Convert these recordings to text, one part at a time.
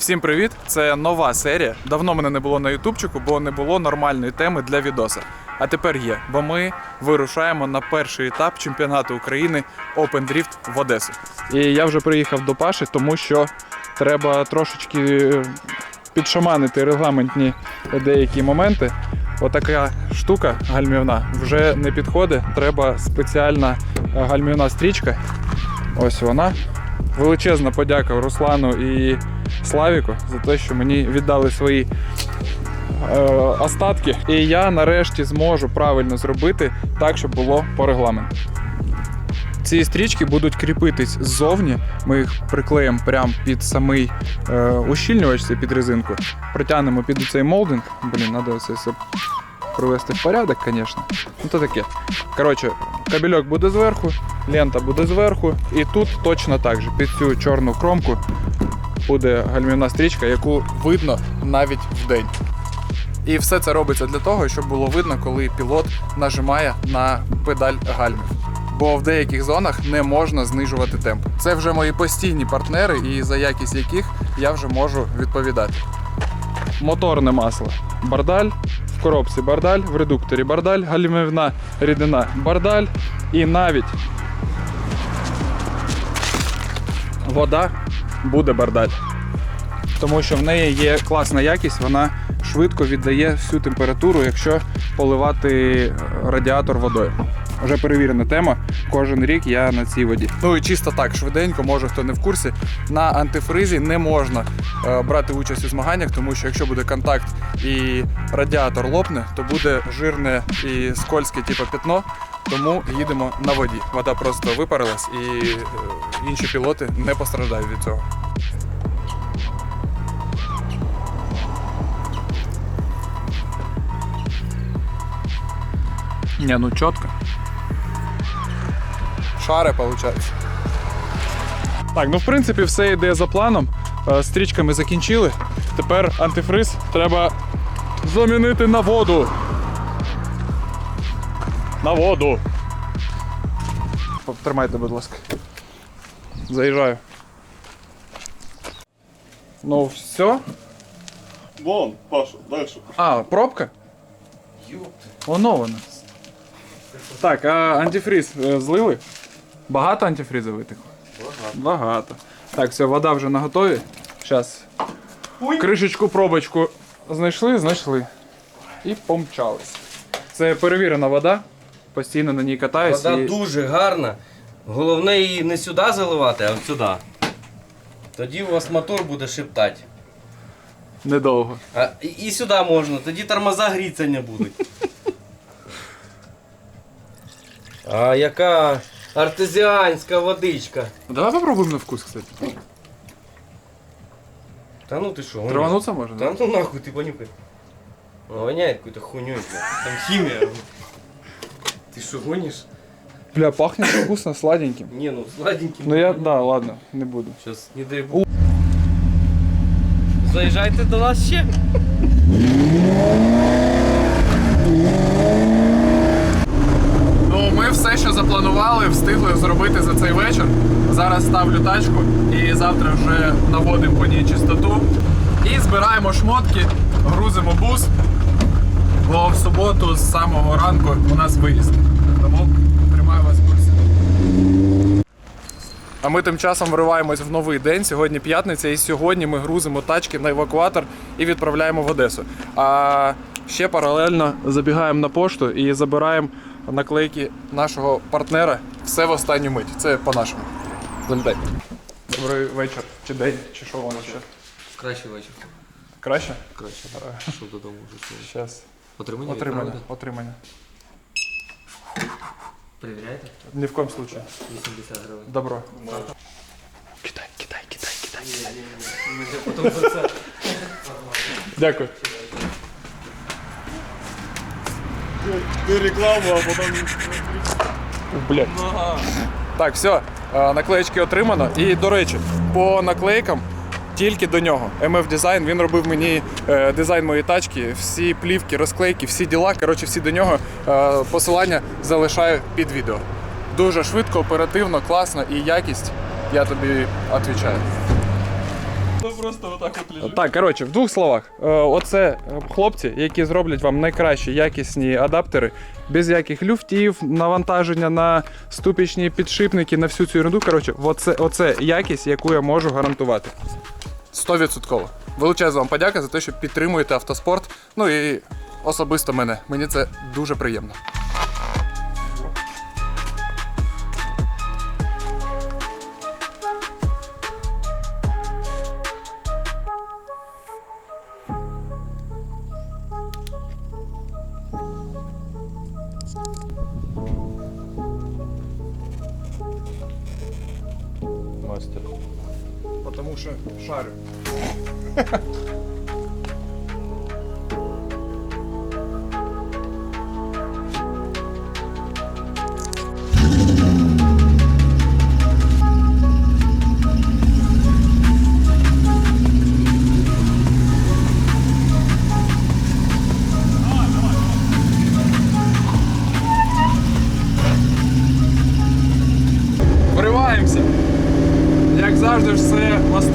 Всім привіт! Це нова серія. Давно мене не було на ютубчику, бо не було нормальної теми для відоса. А тепер є, бо ми вирушаємо на перший етап чемпіонату України Open Drift в Одесу. І я вже приїхав до Паші, тому що треба трошечки підшаманити регламентні деякі моменти. Отака штука гальмівна вже не підходить. Треба спеціальна е, гальмівна стрічка. Ось вона. Величезна подяка Руслану і Славіку за те, що мені віддали свої е, остатки. І я нарешті зможу правильно зробити так, щоб було по регламенту. Ці стрічки будуть кріпитись ззовні. Ми їх приклеїмо прямо під самий е, ущільнювач, це під резинку. Протягнемо під цей молдинг. Блін, треба це все привести в порядок, звісно. Ну то таке. Коротше, кабельок буде зверху, лента буде зверху, і тут точно так же під цю чорну кромку буде гальмівна стрічка, яку видно навіть вдень. І все це робиться для того, щоб було видно, коли пілот нажимає на педаль гальмів. Бо в деяких зонах не можна знижувати темп. Це вже мої постійні партнери, і за якість яких я вже можу відповідати. Моторне масло бардаль, в коробці бардаль, в редукторі бардаль, гальмівна рідина бардаль і навіть вода буде бардаль. Тому що в неї є класна якість, вона швидко віддає всю температуру, якщо поливати радіатор водою. Вже перевірена тема. Кожен рік я на цій воді. Ну і чисто так, швиденько, може хто не в курсі. На антифризі не можна е, брати участь у змаганнях, тому що якщо буде контакт і радіатор лопне, то буде жирне і скользке, типу пятно. Тому їдемо на воді. Вода просто випарилась, і е, інші пілоти не постраждають від цього. Не, ну чітко. Шари, виходить. Так, ну в принципі, все йде за планом. Е, Стрічками закінчили. Тепер антифриз треба замінити на воду. На воду. Потримайте, будь ласка. Заїжджаю. Ну, все. Вон, Паша, дальше. А, пробка? Воно воно. Так, а антифриз е, злили? Багато антифризу витекло? Багато. Багато. Так, все, вода вже на готові. Зараз. Кришечку, пробочку знайшли, знайшли. І помчались. Це перевірена вода. Постійно на ній катаюсь. Вода і... дуже гарна. Головне її не сюди заливати, а от сюди. Тоді у вас мотор буде шептати. Недовго. А, і, і сюди можна, тоді тормоза гріться не будуть. А яка артезіанська водичка. Давай попробуємо на вкус, кстати. Та ну ти що? Травануться можна? Та ну нахуй ти понюхай. Ну, воняет какой-то хуйней, бля. Там химия. Ты что, гонишь? Бля, пахнет вкусно, сладеньким. Не, ну сладенький. Ну я, да, ладно, не буду. Сейчас, не дай бог. Заїжджайте до нас ще. Ну, ми все, що запланували, встигли зробити за цей вечір. Зараз ставлю тачку і завтра вже наводимо по ній чистоту. І збираємо шмотки, грузимо бус. Бо в суботу з самого ранку у нас виїзд. Тому тримаю вас в курсі. А ми тим часом вириваємось в новий день. Сьогодні п'ятниця, і сьогодні ми грузимо тачки на евакуатор і відправляємо в Одесу. А ще паралельно забігаємо на пошту і забираємо наклейки нашого партнера. Все в останню мить. Це по-нашому. Залітай. Добрий вечір, чи день, чи що воно ще. Краще вечір. Краще? Краще. Щоб додому вже. Зараз. Отримання Отримання. відправити? Отримання. Перевіряєте? Ні в коєму случаю. 80 гривень. Добро. Кидай, кидай, кидай, кидай. Ми вже потім за це. Дякую. Ты рекламу, а потом... Блядь. Так, все, е, наклеєчки отримано. І, до речі, по наклейкам тільки до нього. MF Design, він робив мені е, дизайн моєї тачки, всі плівки, розклейки, всі діла. Коротше, всі до нього. Е, посилання залишаю під відео. Дуже швидко, оперативно, класно і якість. Я тобі відповідаю. Воно просто отак от лежить. Так, коротше, в двох словах. Е, Оце хлопці, які зроблять вам найкращі якісні адаптери, без яких люфтів, навантаження на ступічні підшипники, на всю цю ерунду. Коротше, оце, оце якість, яку я можу гарантувати. 100%. Величезна вам подяка за те, що підтримуєте автоспорт. Ну і особисто мене. Мені це дуже приємно.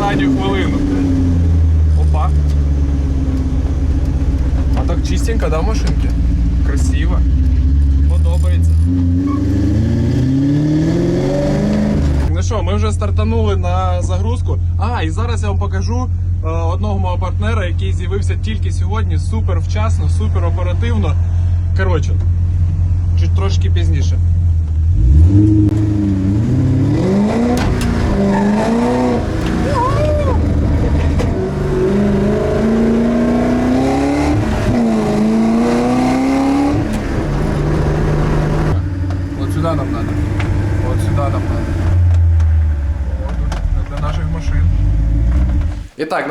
Останню хвилину. Опа. А так чистенько, да, машинки? Красиво. Подобається. Ну що, ми вже стартанули на загрузку. А, і зараз я вам покажу е, одного мого партнера, який з'явився тільки сьогодні. Супер вчасно, супер оперативно. Коротше, чуть трошки пізніше.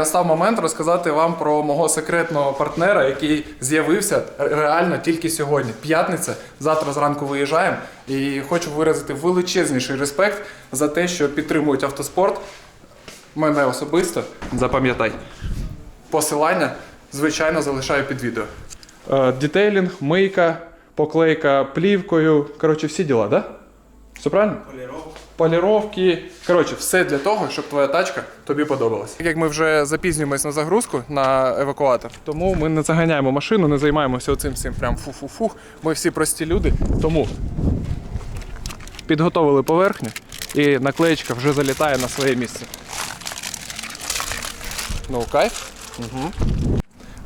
Настав момент розказати вам про мого секретного партнера, який з'явився реально тільки сьогодні. П'ятниця. Завтра зранку виїжджаємо. І хочу виразити величезніший респект за те, що підтримують автоспорт. Мене особисто. Запам'ятай. Посилання, звичайно, залишаю під відео. Е, Детейлінг, мийка, поклейка плівкою. Коротше, всі діла, да? Все правильно? Поліровки. Коротше, все для того, щоб твоя тачка тобі подобалась. Як ми вже запізнюємось на загрузку на евакуатор, тому ми не заганяємо машину, не займаємося оцим всім прям фу-фу-фух. Ми всі прості люди. Тому підготовили поверхню і наклеєчка вже залітає на своє місце. Ну, кайф. Угу.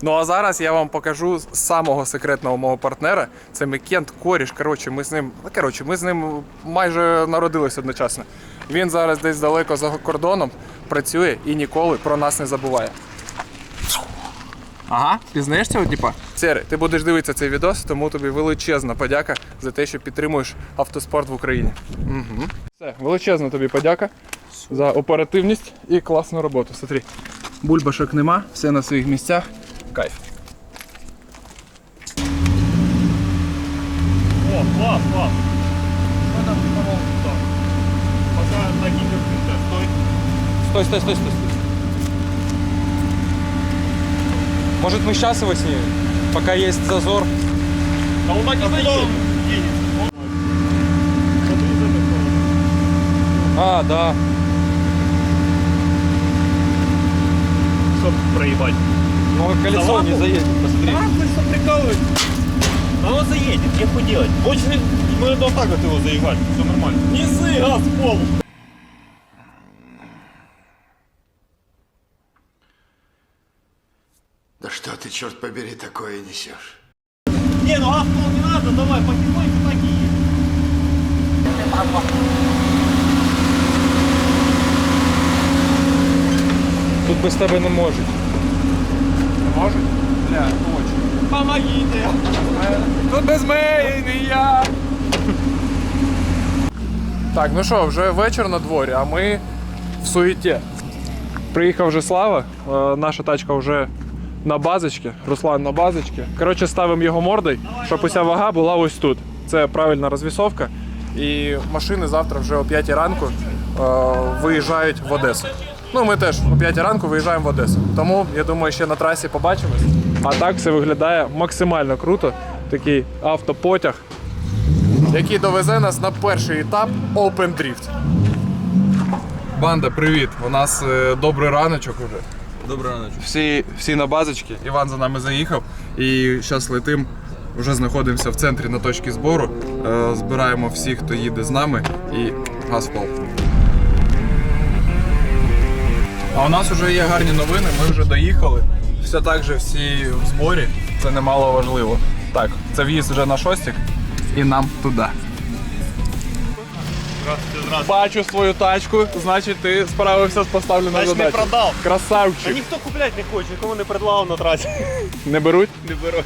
Ну а зараз я вам покажу самого секретного мого партнера. Це Микент Коріш. Коротше, ми з ним. ну, Коротше, ми з ним майже народились одночасно. Він зараз десь далеко за кордоном працює і ніколи про нас не забуває. Ага, пізнаєш цього типа? Сері, ти будеш дивитися цей відос, тому тобі величезна подяка за те, що підтримуєш автоспорт в Україні. Угу. Все, величезна тобі подяка за оперативність і класну роботу. Смотри, бульбашок нема, все на своїх місцях. Кайф. О, клас, клас. Пока ноги не вкрыты, стой. Стой, стой, стой, стой, стой. Может мы сейчас его снимем? Пока есть зазор. Да он так и заедет. А, да. Чтоб проебать. Но колесо Саламу? не заедет, посмотри. А, вы что прикалываетесь? Да он заедет, нехуй делать. Больше мы вот так вот его заебать, все нормально. Не газ в пол. Да что ты, черт побери, такое несешь? Не, ну газ пол не надо, давай, потихоньку так и едь. Тут без тебе не можуть. Можуть? Бля, точно. Помогите. Тут без я. Так, ну що, вже вечір на дворі, а ми в суеті. Приїхав вже Слава, е, наша тачка вже на базочці, Руслан на базочці. Коротше, ставимо його мордою, щоб уся вага була ось тут. Це правильна розвісовка. І машини завтра вже о 5 ранку е, виїжджають в Одесу. Ну, ми теж о 5 ранку виїжджаємо в Одесу. Тому я думаю, ще на трасі побачимось. А так все виглядає максимально круто. Такий автопотяг, який довезе нас на перший етап Open Drift. Банда, привіт! У нас е, добрий раночок уже. Добрий раночок. Всі, всі на базочці. Іван за нами заїхав. І зараз летим. Вже знаходимося в центрі на точці збору. Е, збираємо всіх, хто їде з нами, і газ в пол. А у нас вже є гарні новини, ми вже доїхали. Все так же всі в зборі. Це немало важливо. Так, це в'їзд вже на шостик і нам туди. Здравствуйте, здравствуйте. Бачу свою тачку, значить ти справився з поставленою Значить, не задачею. продав. Та Красавчик. ніхто купляти не хоче, нікому не предлагав на трасі. Не беруть? Не беру.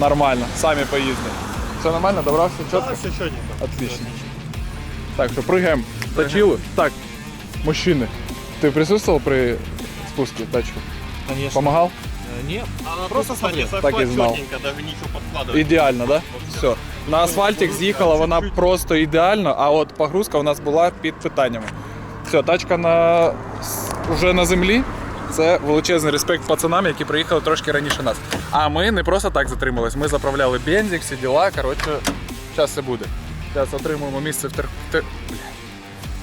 Нормально, самі поїздили. Все нормально, добрався чітко? Так, все чотенько. Отлично. Так, що прыгаем. Точилу. Так, мужчины, ты присутствовал при спуске тачки? Конечно. Помогал? Ні, просто смотри, Так і знав. даже нічого подкладувати. Ідеально, да? Все. На асфальтик з'їхала вона просто ідеально, а от погрузка у нас була під питаннями. Все, тачка на... вже на землі. Це величезний респект пацанам, які приїхали трошки раніше нас. А ми не просто так затримались. Ми заправляли бензик, всі діла. Коротше, зараз все буде. Зараз отримуємо місце в тех...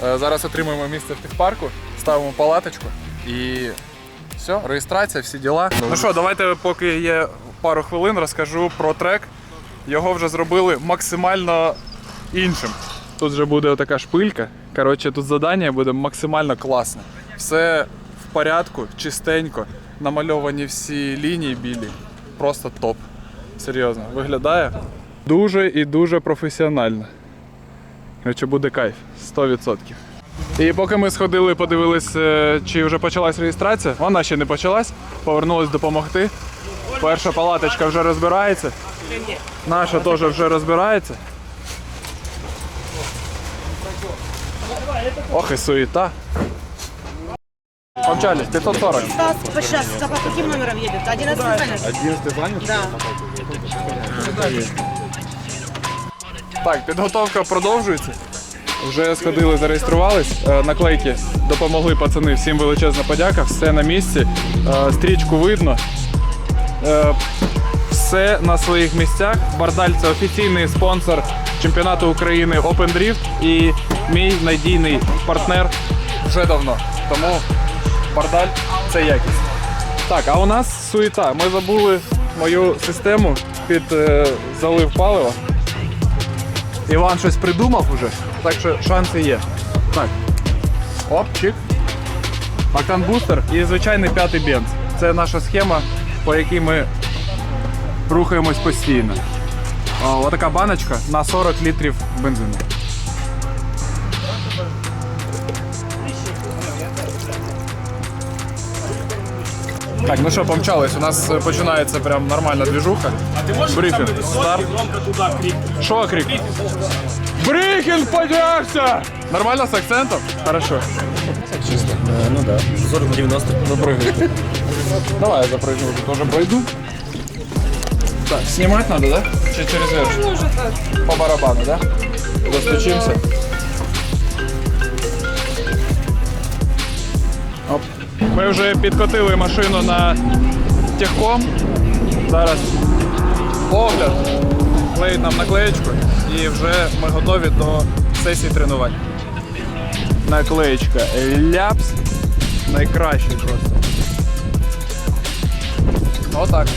Е, Зараз отримуємо місце в техпарку, ставимо палаточку і все, реєстрація, всі діла. Ну що, давайте, поки є пару хвилин, розкажу про трек. Його вже зробили максимально іншим. Тут вже буде така шпилька. Коротше, тут завдання буде максимально класне. Все в порядку, чистенько, намальовані всі лінії білі. Просто топ. Серйозно, виглядає дуже і дуже професіонально. Коротше, буде кайф, 100%. І поки ми сходили, подивились, е, чи вже почалась реєстрація, вона ще не почалась. Повернулись допомогти. Перша палаточка вже розбирається. Наша теж вже розбирається. Ох і суєта. Помчались, 540. Стас, сейчас, под каким номером едет? 11 звонишь? 11 звониш? Да. Так, підготовка продовжується. Вже сходили, зареєструвались. Е, Наклейки допомогли пацани. Всім величезна подяка. Все на місці. Е, Стрічку видно. Е, Все на своїх місцях. Бардаль це офіційний спонсор чемпіонату України Open Drift і мій надійний партнер вже давно. Тому Бардаль це якість. Так, а у нас суєта. Ми забули мою систему під залив палива. Іван щось придумав уже, так що шанси є. Так. Оп, чик. Бустер і звичайний п'ятий бенз. Це наша схема, по якій ми рухаємось постійно. Отака баночка на 40 літрів бензину. Так, ну що, помчались. У нас е, починається прям нормальна двіжуха. Брифінг. Старт. Що крик? Брифінг поднявся! Нормально з акцентом? Хорошо. Чисто. Ну да. 40 на 90. Запрыгай. Давай я запрыгну, уже тоже пройду. Так, снимать надо, да? Чи через верх? По барабану, да? Достучимся. Ми вже підкотили машину на техком. Зараз огляд, клеїть нам наклеєчку і вже ми готові до сесії тренувань. Наклеєчка ляпс. Найкращий просто. Отак.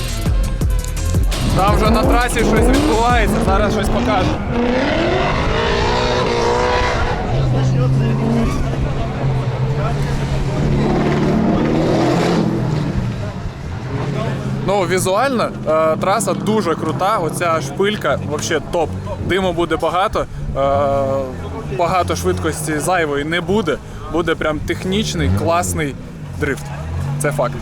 Там вже на трасі щось відбувається, зараз щось покажу. Ну, візуально е, траса дуже крута. Оця шпилька взагалі топ. Диму буде багато, е, багато швидкості зайвої не буде. Буде прям технічний, класний дрифт. Це факт.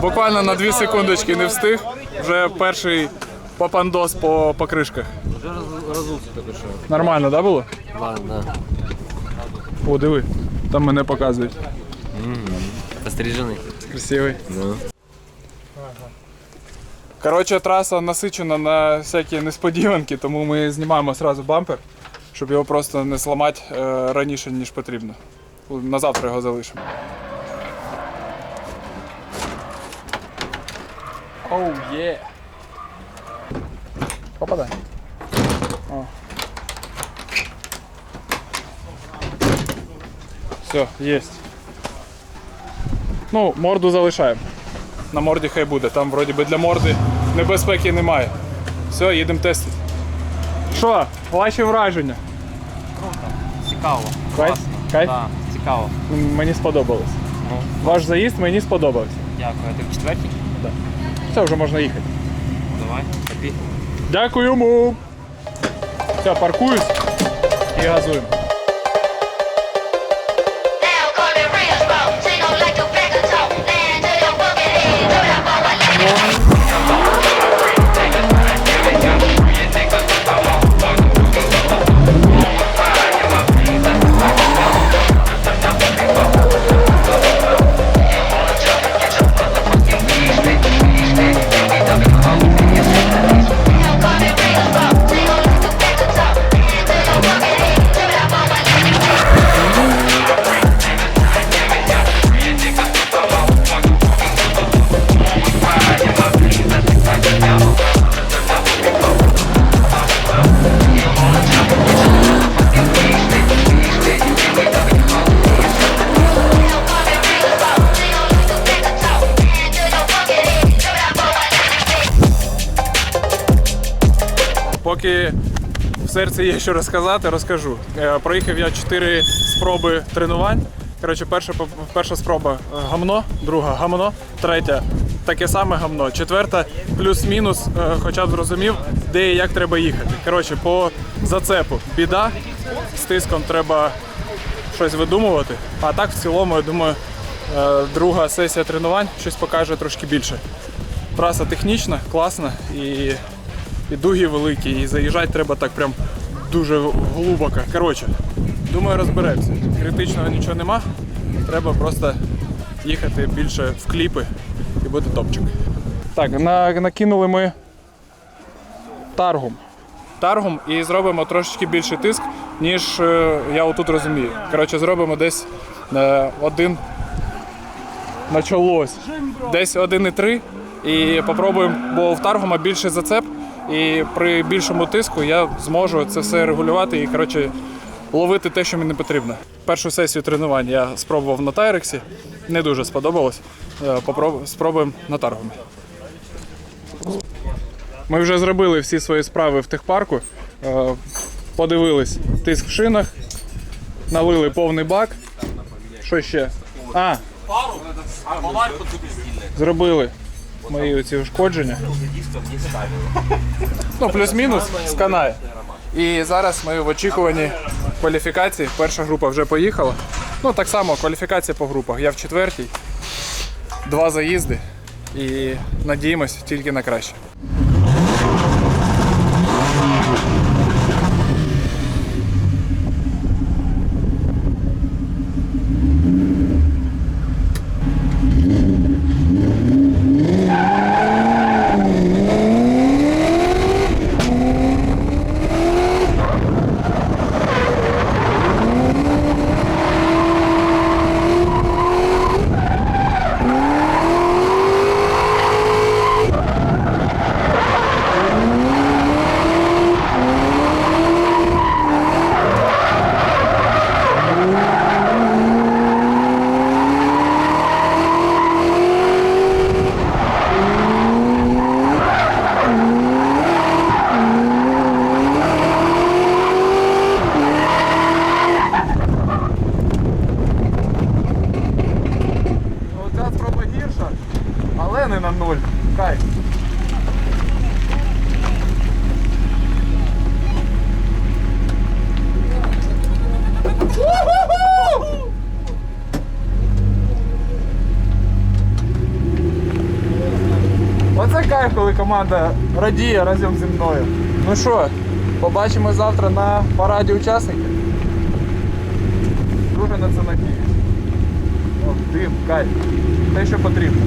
Буквально на 2 секундочки не встиг. Вже перший попандос по покришках. Вже розувся тільки що. Нормально, да, було? Ладно. О, диви, там мене показують. Пострижений. Красивий. Ну. Коротше, траса насичена на всякі несподіванки, тому ми знімаємо одразу бампер, щоб його просто не зламати е, раніше, ніж потрібно. На завтра його залишимо. Оу, є. Попадай. О. Все, єсть. Ну, морду залишаємо. На морді хай буде. Там вроді би для морди небезпеки немає. Все, їдемо тестити. Що, ваші враження? Круто, Цікаво. Кайф? Кайф? Так, цікаво. М, Мені сподобалось. Ну, Ваш заїзд мені сподобався. дякую. Ти в четвертій? Все, вже можна їхати. Давай, тобі. Дякуємо. Все, паркуюсь і газуємо. Серці є що розказати, розкажу. Е, Проїхав я 4 спроби тренувань. Коротше, перша, перша спроба е, гамно, друга гамно, третя таке саме гамно, четверта плюс-мінус, е, хоча б зрозумів, де і як треба їхати. Коротше, по зацепу біда, з тиском треба щось видумувати. А так, в цілому, я думаю, друга сесія тренувань щось покаже трошки більше. Траса технічна, класна і і дуги великі, і заїжджати треба так прям дуже глибоко. Коротше, думаю, розберемося. Критичного нічого нема. Треба просто їхати більше в кліпи і буде топчик. Так, на, накинули ми таргум. Таргум і зробимо трошечки більший тиск, ніж е, я отут розумію. Коротше, зробимо десь е, один началось. Десь 1,3 і попробуємо, бо в Таргума більший зацеп, і при більшому тиску я зможу це все регулювати і коротше, ловити те, що мені потрібно. Першу сесію тренувань я спробував на Тайрексі, не дуже сподобалось. Е, попроб- Спробуємо на Таргумі. Ми вже зробили всі свої справи в техпарку. Е, Подивились тиск в шинах, налили повний бак. Що ще? А, зробили мої оці ушкодження. Ну, плюс-мінус сканає. І зараз ми в очікуванні кваліфікації. Перша група вже поїхала. Ну, так само, кваліфікація по групах. Я в четвертій, два заїзди і надіємось тільки на краще. Оця спроба гірша, але на нуль. Кайф. Оце кайф, коли команда радіє разом зі мною. Ну що, побачимо завтра на параді учасників. Дуже на це надіюсь. Дим, кайф. Те, що потрібно.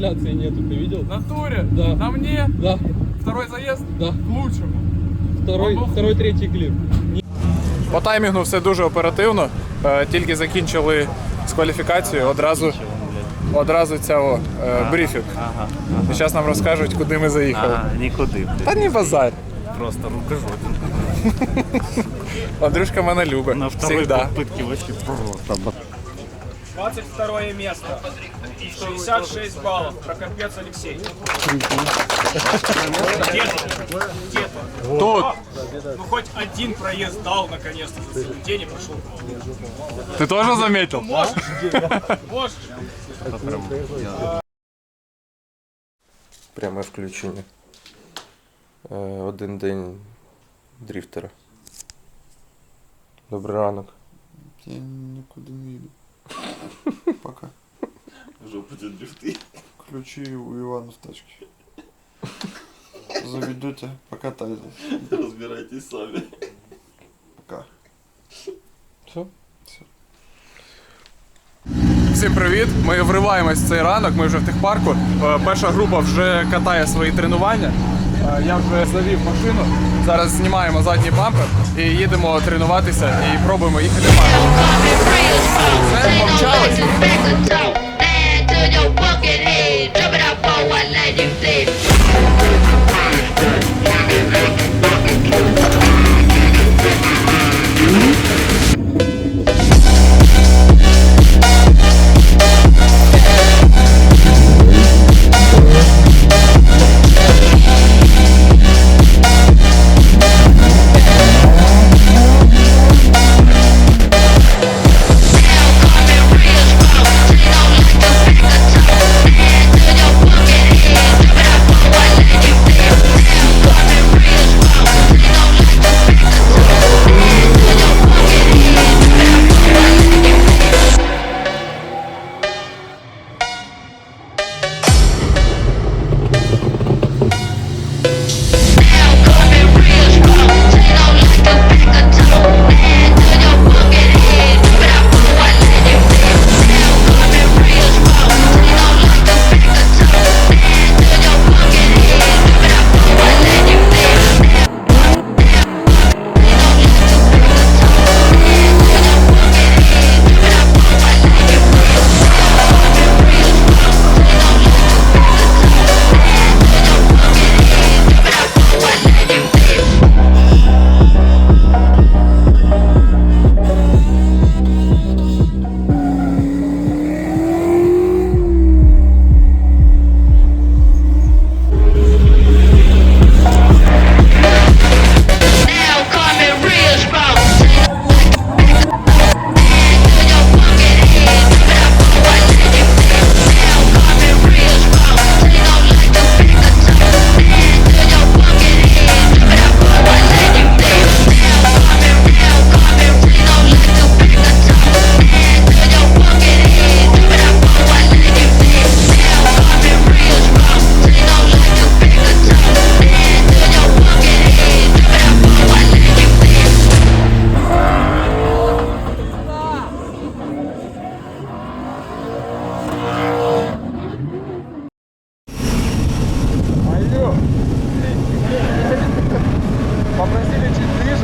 Трансляции нету, ты видел? В натуре? Да. На мне? Да, Второй заезд? да. К лучшему. Второй, Бабах. второй, третий клип. По таймінгу все дуже оперативно. Е, Тільки закінчили з кваліфікацією, одразу, одразу ця о, е, брифінг. Ага, І зараз нам розкажуть, куди ми заїхали. ага. нікуди, блядь. Та не базар. Просто рукожопин. Андрюшка мене любить. На второй Всегда. попытке вообще просто. 22 место. 66 баллов. Прокопец Алексей. Где-то. Где-то. Тут. Ну хоть один проезд дал наконец-то за целый день и пошел. Ти теж замітив? Можешь? Пряме включення. Е, Один день дріфтера. Добрий ранок. Я нікуди не їду. Пока. Тебе дрифты. Ключі у Івана в тачці. Заведете, покатайтесь. Разбирайтесь сами. Пока. Все? Всім привіт! Ми вриваємось в цей ранок. Ми вже в техпарку. Е, Перша група вже катає свої тренування. Я вже завів машину. Зараз знімаємо задній бампер і їдемо тренуватися і пробуємо їхати маршрут. Це помчались.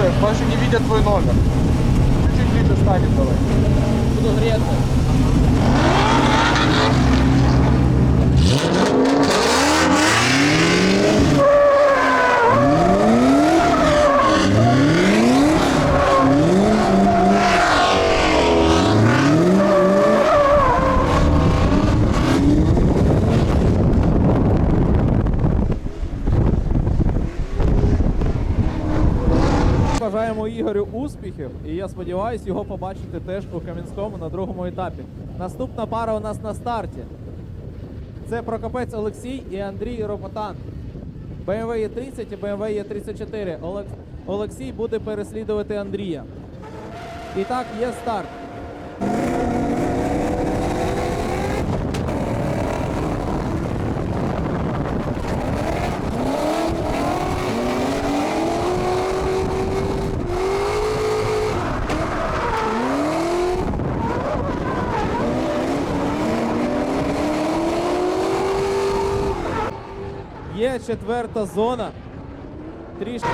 Чуть больше не видят твой номер. Чуть ближе станет давай. Буду греться. Успіхів, і я сподіваюся його побачити теж у Кам'янському на другому етапі. Наступна пара у нас на старті. Це Прокопець Олексій і Андрій Ропотан. BMW є 30 і BMW є 34. Олег... Олексій буде переслідувати Андрія. І так, є старт. Є четверта зона. Трішки.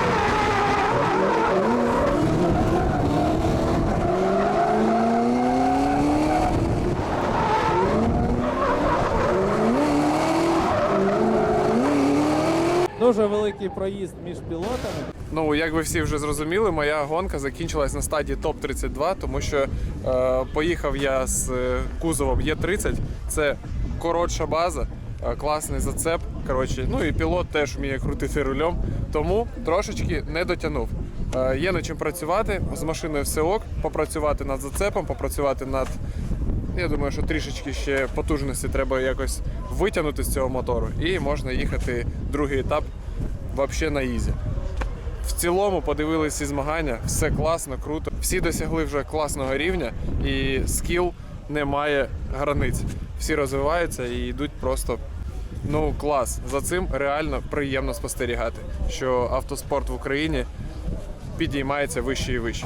Дуже великий проїзд між пілотами. Ну, як ви всі вже зрозуміли, моя гонка закінчилась на стадії топ-32, тому що е, поїхав я з е, кузовом Є30. Це коротша база, е, класний зацеп. Коротше, ну і пілот теж вміє крутити рулем, тому трошечки не дотягнув. Е, є над чим працювати, з машиною все ок, попрацювати над зацепом, попрацювати над. Я думаю, що трішечки ще потужності треба якось витягнути з цього мотору, і можна їхати другий етап взагалі на ізі. В цілому подивилися ці змагання, все класно, круто. Всі досягли вже класного рівня, і скіл не має границь. Всі розвиваються і йдуть просто ну клас. За цим реально приємно спостерігати, що автоспорт в Україні підіймається вище і вище.